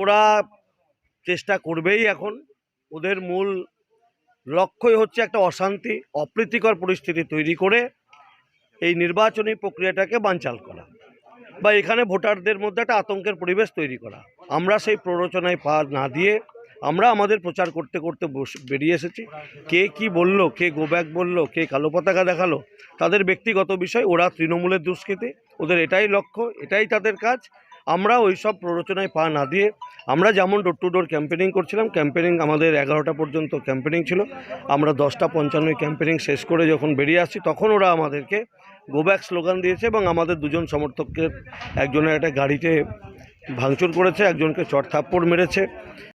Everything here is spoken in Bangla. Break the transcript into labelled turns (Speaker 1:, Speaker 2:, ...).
Speaker 1: ওরা চেষ্টা করবেই এখন ওদের মূল লক্ষ্যই হচ্ছে একটা অশান্তি অপ্রীতিকর পরিস্থিতি তৈরি করে এই নির্বাচনী প্রক্রিয়াটাকে বানচাল করা বা এখানে ভোটারদের মধ্যে একটা আতঙ্কের পরিবেশ তৈরি করা। আমরা সেই প্ররোচনায় পা না দিয়ে আমরা আমাদের প্রচার করতে করতে বেরিয়ে এসেছি। কে কি বলল, কে গোব্যাক বলল, কে কালো পতাকা দেখাল, তাদের ব্যক্তিগত বিষয়, ওরা তৃণমূলের দুষ্কৃতি, ওদের এটাই লক্ষ্য, এটাই তাদের কাজ। আমরা ওই সব প্ররোচনায় পা না দিয়ে আমরা যেমন ডোর টু ডোর ক্যাম্পেনিং করছিলাম ক্যাম্পেনিং আমাদের এগারোটা পর্যন্ত ক্যাম্পেনিং ছিল। আমরা দশটা পঞ্চান্ন ক্যাম্পেনিং শেষ করে যখন বেরিয়ে আসছি, তখন ওরা আমাদেরকে গোব্যাক স্লোগান দিয়েছে এবং আমাদের দুজন সমর্থককে একজনের একটা গাড়িতে ভাঙচুর করেছে, একজনকে চট থাপ্পড় মেরেছে।